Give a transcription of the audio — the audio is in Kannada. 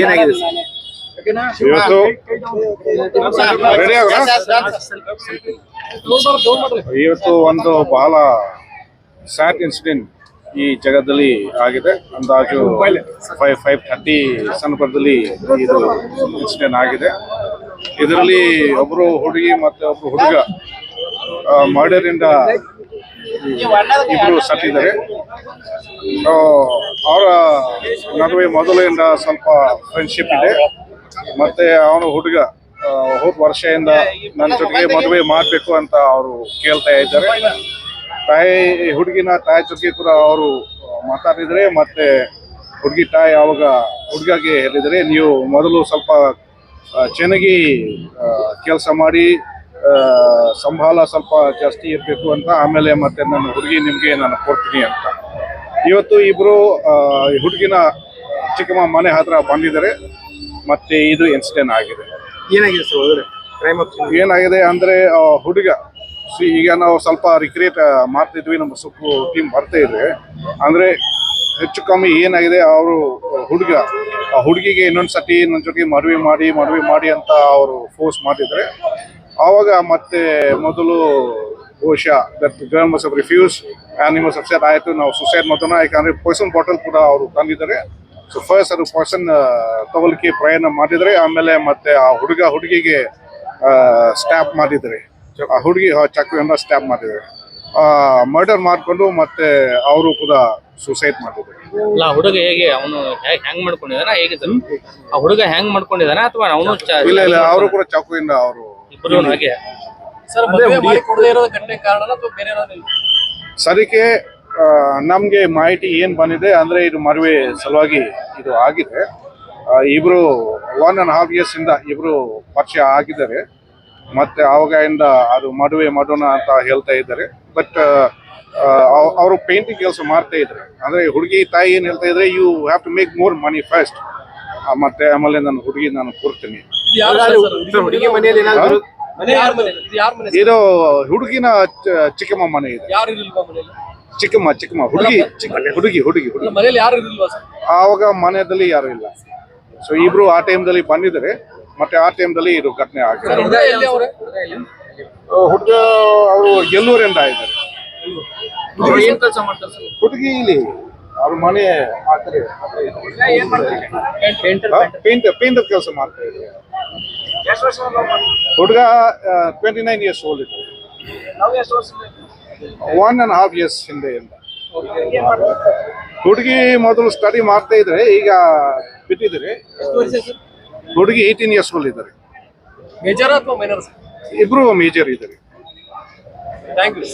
ಏನಾಗಿದೆ ಇವತ್ತು ಇವತ್ತು ಒಂದು ಬಹಳ ಸ್ಯಾಡ್ ಇನ್ಸಿಡೆಂಟ್ ಈ ಜಗದಲ್ಲಿ ಆಗಿದೆ. ಅಂದಾಜು ಫೈವ್ ಫೈವ್ ಥರ್ಟಿ ಸಂದರ್ಭದಲ್ಲಿ ಇದು ಇನ್ಸಿಡೆಂಟ್ ಆಗಿದೆ. ಇದರಲ್ಲಿ ಒಬ್ಬರು ಹುಡುಗಿ ಮತ್ತೆ ಒಬ್ರು ಹುಡುಗ ಮರ್ಡರ್ ಇಂದ ಇಬ್ರು ಸತ್ತಿದ್ದಾರೆ. ಅವರ ನಡುವೆ ಮೊದಲಿಂದ ಸ್ವಲ್ಪ ಫ್ರೆಂಡ್ಶಿಪ್ ಇದೆ. ಮತ್ತೆ ಅವನು ಹುಡುಗ ಹೋದ ವರ್ಷದಿಂದ ನನ್ನ ಜೊತೆಗೆ ಮದುವೆ ಮಾಡಬೇಕು ಅಂತ ಅವರು ಕೇಳ್ತಾ ಇದ್ದಾರೆ. ತಾಯಿ, ಹುಡುಗಿನ ತಾಯಿ ಜೊತೆಗೆ ಕೂಡ ಅವರು ಮಾತಾಡಿದರೆ ಮತ್ತೆ ಹುಡುಗಿ ತಾಯಿ ಅವಾಗ ಹುಡುಗಗೆ ಹೇಳಿದರೆ, ನೀವು ಮೊದಲು ಸ್ವಲ್ಪ ಚೆನ್ನಾಗಿ ಕೆಲಸ ಮಾಡಿ ಸಂಬಳ ಸ್ವಲ್ಪ ಜಾಸ್ತಿ ಇರಬೇಕು ಅಂತ, ಆಮೇಲೆ ಮತ್ತೆ ನನ್ನ ಹುಡುಗಿ ನಿಮಗೆ ನಾನು ಕೊಡ್ತೀನಿ ಅಂತ. ಇವತ್ತು ಇಬ್ರು ಹುಡುಗಿನ ಚಿಕ್ಕಮ್ಮ ಮನೆ ಹತ್ರ ಬಂದಿದ್ದಾರೆ. ಮತ್ತೆ ಇದು ಇನ್ಸಿಡೆಂಟ್ ಆಗಿದೆ. ಏನಾಗಿದೆ ಸರ್ ಹೋದ್ರೆ ಕ್ರೈಮ್ ಏನಾಗಿದೆ ಅಂದ್ರೆ ಹುಡುಗ ಸಿ ಈಗ ನಾವು ಸ್ವಲ್ಪ ರಿಕ್ರಿಯೇಟ್ ಮಾಡ್ತಿದ್ವಿ ನಮ್ಮ ಸೊಪ್ಪು ಟೀಮ್ ಬರ್ತಾ ಇದ್ರೆ ಅಂದ್ರೆ ಹೆಚ್ಚು ಕಮ್ಮಿ ಏನಾಗಿದೆ ಅವರು ಹುಡುಗ ಆ ಹುಡುಗಿಗೆ ಇನ್ನೊಂದ್ ಸತಿ ನನ್ನ ಜೊತೆ ಮದುವೆ ಮಾಡಿ ಮದುವೆ ಮಾಡಿ ಅಂತ ಅವರು ಫೋರ್ಸ್ ಮಾಡಿದ್ರೆ ಆವಾಗ ಮತ್ತೆ ಮೊದಲು ಬಹುಶಃ that girl must refuse animals upset ಆಯಿತು ನಾವು ಸುಸೈಡ್ ಮಾಡೋಣ ಯಾಕಂದ್ರೆ ಪಾಯ್ಸನ್ ಬಾಟಲ್ ಕೂಡ ಅವರು ತಂದಿದ್ದಾರೆ. ಸೊ ಫಸ್ಟ್ ಅದು ಪಾಯ್ಸನ್ ತಗೊಲಿಕ್ಕೆ ಪ್ರಯಾಣ ಮಾಡಿದರೆ ಆಮೇಲೆ ಮತ್ತೆ ಆ ಹುಡುಗ ಹುಡುಗಿಗೆ ಸ್ಟ್ಯಾಪ್ ಮಾಡಿದರೆ. ಆ ಹುಡುಗಿ ಚಾಕುವಿಂದ ಸ್ಟ್ಯಾಪ್ ಮಾಡಿದರೆ. ಮರ್ಡರ್ ಮಾಡಿಕೊಂಡು ಮತ್ತೆ ಅವರು ಕೂಡ ಸುಸೈಡ್ ಮಾಡಿದ್ರು. ಆ ಹುಡುಗ ಹೇಗೆ ಅವನು ಹ್ಯಾಂಗ್ ಮಾಡ್ಕೊಂಡಿದಾನ ಹೇಗೆ ಆ ಹುಡುಗ ಹ್ಯಾಂಗ್ ಮಾಡ್ಕೊಂಡಿದಾನ ಅಥವಾ ಅವನು ಇಲ್ಲ ಇಲ್ಲ ಅವರು ಕೂಡ ಚಾಕುವಿಂದ ಅವರು ಹಾಗೆ? ಆ, ನಮ್ಗೆ ಮಾಹಿತಿ ಏನ್ ಬಂದಿದೆ ಅಂದ್ರೆ ಇದು ಮದುವೆ ಸಲುವಾಗಿ ಇದು ಆಗಿದೆ. ಇಬ್ರು ಒನ್ ಅಂಡ್ ಹಾಫ್ ಇಯರ್ಸ್ ಇಂದ ಇಬ್ರು ಪರಿಚಯ ಆಗಿದ್ದಾರೆ. ಮತ್ತೆ ಅವಾಗಿಂದ ಅದು ಮದುವೆ ಮಡೋಣ ಅಂತ ಹೇಳ್ತಾ ಇದ್ದಾರೆ. ಬಟ್ ಅವರು ಪೇಂಟಿಂಗ್ ಕೆಲಸ ಮಾಡ್ತಾ ಇದ್ದಾರೆ. ಅಂದ್ರೆ ಹುಡುಗಿ ತಾಯಿ ಏನ್ ಹೇಳ್ತಾ ಇದ್ರೆ you have to make more money first ಮತ್ತೆ ಆಮೇಲೆ ನನ್ನ ಹುಡುಗಿ ನಾನು ಕೊಡ್ತೀನಿ. ಇದು ಯಾರು ಸರ್ ಸರ್ ಹುಡುಗಿ ಮನೆಯಲ್ಲಿ ಏನಾದ್ರು ಮನೆ? ಇದು ಯಾರ ಮನೆ ಇದು ಹುಡುಗಿನ ಚಿಕ್ಕಮ್ಮ ಮನೆ ಇದೆ. ಯಾರು ಇರಲಿಲ್ವಾ ಮನೆಯಲ್ಲಿ? ಚಿಕ್ಕಮ್ಮ ಚಿಕ್ಕಮ್ಮ ಹುಡುಗಿ ಚಿಕ್ಕ ಹುಡುಗಿ ಹುಡುಗಿ ಹುಡುಗಿ. ಅಲ್ಲ, ಯಾರು ಇರಲಿಲ್ವಾ ಸರ್? ಆವಾಗ ಮನೆಯಲ್ಲಿ ಯಾರು ಇಲ್ಲ. ಸೊ ಇಬ್ರು ಆ ಟೈಮ್ದಲ್ಲಿ ಬಂದಿದ್ದಾರೆ. ಮತ್ತೆ ಆ ಟೈಮ್ದಲ್ಲಿ ಇದು ಘಟನೆ ಆಗಿದೆ. ಹುಡುಗ ಎಲ್ಲಿ ಅವ್ರೆ? ಹುಡುಗ ಅವರು ಎಲ್ಲೂರಿಂದ ಇದ್ದಾರೆ. ಹುಡುಗ ಏನ್ ಕೆಲಸ ಮಾಡ್ತಾರೆ ಸರ್? ಹುಡುಗಿ ಇಲ್ಲಿ ಅವ್ರ ಮನೆ ಪೇಂಟರ್ ಪೇಂಟರ್ ಪೇಂಟ್ ಪೇಂಟ್ ಕೆಲಸ ಮಾಡ್ತಾ ಇದ್ದಾರೆ. ಹುಡುಗ ಟ್ವೆಂಟಿ ನೈನ್ ಇಯರ್ಸ್ ಓಲ್ಡ್ ಇದೆ. ಒನ್ ಆ್ಯಂಡ್ ಹಾಫ್ ಇಯರ್ಸ್ ಹಿಂದೆಯಿಂದ ಹುಡುಗಿ ಮೊದಲು ಸ್ಟಡಿ ಮಾಡ್ತಾ ಇದ್ರೆ ಈಗ ಬಿಟ್ಟಿದ್ದಾರೆ ಎಷ್ಟು ವರ್ಷ ಸರ್ ಹುಡುಗಿ ಏಯ್ಟೀನ್ ಇಯರ್ಸ್ ಓಲ್ಡ್ ಇದ್ದಾರೆ. ಮೇಜರ್ ಅಥವಾ ಮೈನರ್ ಸರ್ ಇಬ್ರು ಮೇಜರ್ ಇದ್ದಾರೆ. Thank you